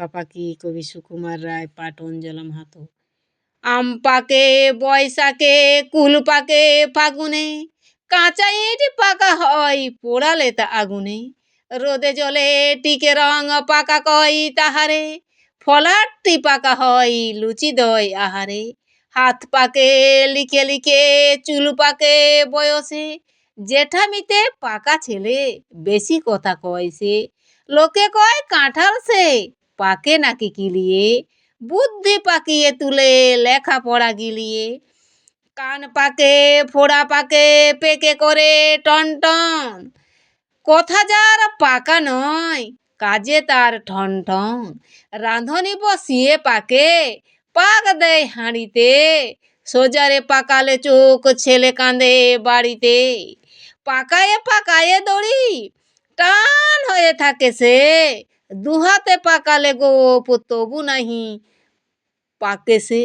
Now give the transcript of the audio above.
পাকা পাকি কবি সুকুমার রায় পাঠ অঞ্জলম হাত। আম পাকে, বৈশাখে, কুল পাকে, ফাগুনে কাঁচা ইট পাকা হয়, পোড়ালে তা আগুনে। রোদে জলে টিকে রং পাকা কয় তাহারে ফলাটি পাকা হয়, লুচি দয় আহারে। হাত পাকে, লিখে লিখে, চুল পাকে বয়সে জেঠামিতে পাকা ছেলে, বেশি কথা কয় সে। লোকে কয় কাঁঠাল সে পাকে নাকি কিলিয়ে বুদ্ধি পাকিয়ে তুলে লেখাপড়া গিলিয়ে কান পাকে, ফোড়া পাকে, পেকে করে টন টন। কথা যার পাকা নয়, কাজে তার ঠন ঠন। রাঁধুনি বসিয়ে পাকে, পাক দেয় হাঁড়িতে। সোজারে পাকালে চোখ, ছেলে কাঁদে বাড়িতে। পাকায়ে পাকায়ে দড়ি, টান হয়ে থাকে সে। দুহাতে পাকালে গোপ তবু নাহি পাকে সে